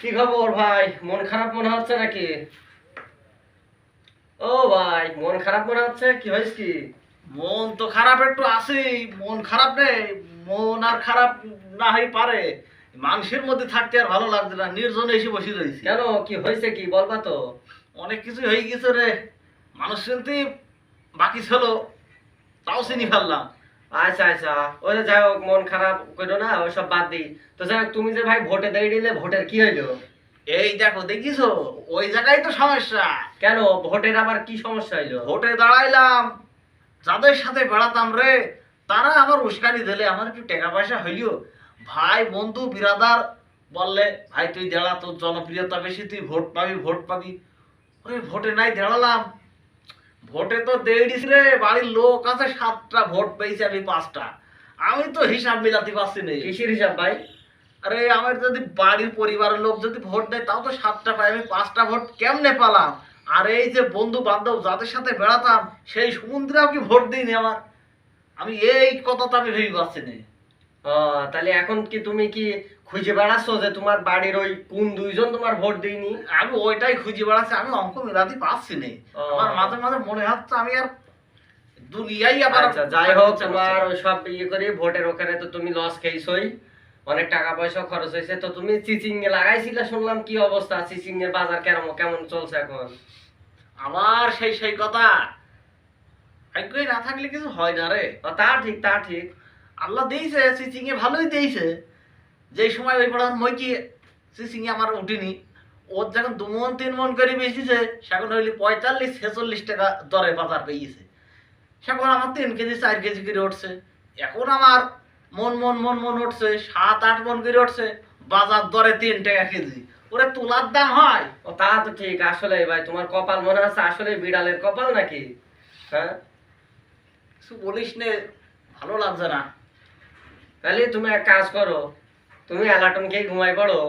কি খবর ভাই? মন খারাপ মনে হচ্ছে নাকি? ও ভাই মন খারাপ মনে হচ্ছে? কি হয়েছে কি? মন তো খারাপ একটু আছেই মন খারাপ নেই মন আর খারাপ না হই পারে। মানুষের মধ্যে থাকতে আর ভালো লাগছে না নির্জনে এসে বসে রয়েছি। কেন? কি হয়েছে কি? বলবা তো। অনেক কিছু হয়ে গেছে রে। মানুষ চিনতে বাকি ছিল তাও চিনি ফেললাম। আচ্ছা আচ্ছা। ওই যে যাই হোক মন খারাপ করো না ওইসব বাদ দিই। তো যাই হোক তুমি যে ভাই ভোটে দিয়ে দিলে ভোটের কি হইল? এই দেখো দেখিছো? ওই জায়গায় তো সমস্যা। কেন? ভোটের আবার কি সমস্যা হইল? ভোটে দাঁড়াইলাম। যাদের সাথে বেড়াতাম রে তারা আমার উস্কানি দিলে আমার একটু টাকা পয়সা হইল ভাই বন্ধু বিরাদার বললে ভাই তুই দাঁড়া তোর জনপ্রিয়তা বেশি তুই ভোট পাবি ভোট পাবি। ওরে ভোটে নাই দাঁড়ালাম। ভোটে তো দেড়িস রে বাড়ির লোক আছে সাতটা ভোট পেয়েছি আমি পাঁচটা। আমি তো হিসাব মিলাতে পারছি না। কিসের হিসাব ভাই? আরে আমার যদি বাড়ির পরিবারের লোক যদি ভোট দেয় তাও তো সাতটা পাই আমি পাঁচটা ভোট কেমনে পালাম? আর এই যে বন্ধু বান্ধব যাদের সাথে বেড়াতাম সেই সমুদ্রেও কি ভোট দিইনি আমার। আমি এই কথা তো আমি ভেবে পাচ্ছি না। তাহলে এখন কি তুমি কি খুঁজে বেড়াচ্ছ যে তোমার বাড়ির ওই কোন দুইজন তোমার ভোট দেয়নি? আমি ওইটাই খুঁজে বেড়াচ্ছি আমি অঙ্ক মিলাতে পারছি না। আমার মাঝে মাঝে মনে হচ্ছে আমি আর দুনিয়াই আবার আচ্ছা যাই হোক তোমার ওই সব ইয়ে করে ভোটের ওখানে তো তুমি লস খেয়েছই। অনেক টাকা পয়সা খরচ হয়েছে তো তুমি চিচিং এ লাগাইছিলে শুনলাম কি অবস্থা চিচিং এর বাজার কেমন কেমন চলছে এখন? আমার সেই সেই কথা। ভাগ্যই না থাকলে কিছু হয় না রে। তা ঠিক তা ঠিক। আল্লাহ দিয়েছে এ ভালোই দিয়েছে। যেই সময় ওই পড়ার মই কি এ আমার উঠিনি ওর যখন দু মন তিন মন করে বেশিছে সেখন হইলে পঁয়তাল্লিশ ছেচল্লিশ টাকা দরে বাজার পেয়েছে। সেখন আমার তিন কেজি চার কেজি করে উঠছে। এখন আমার মন মন মন মন উঠছে সাত আট মন করে উঠছে বাজার দরে তিন টাকা কেজি। ওরে তোলার দাম হয়। ও তা তো ঠিক আসলে ভাই তোমার কপাল মনে হচ্ছে আসলে বিড়ালের কপাল নাকি? হ্যাঁ? কিছু বলিস নে ভালো লাগছে না। তাহলে তুমি এক কাজ করো তুমি অ্যালাটন ঘুমাই পড়ো।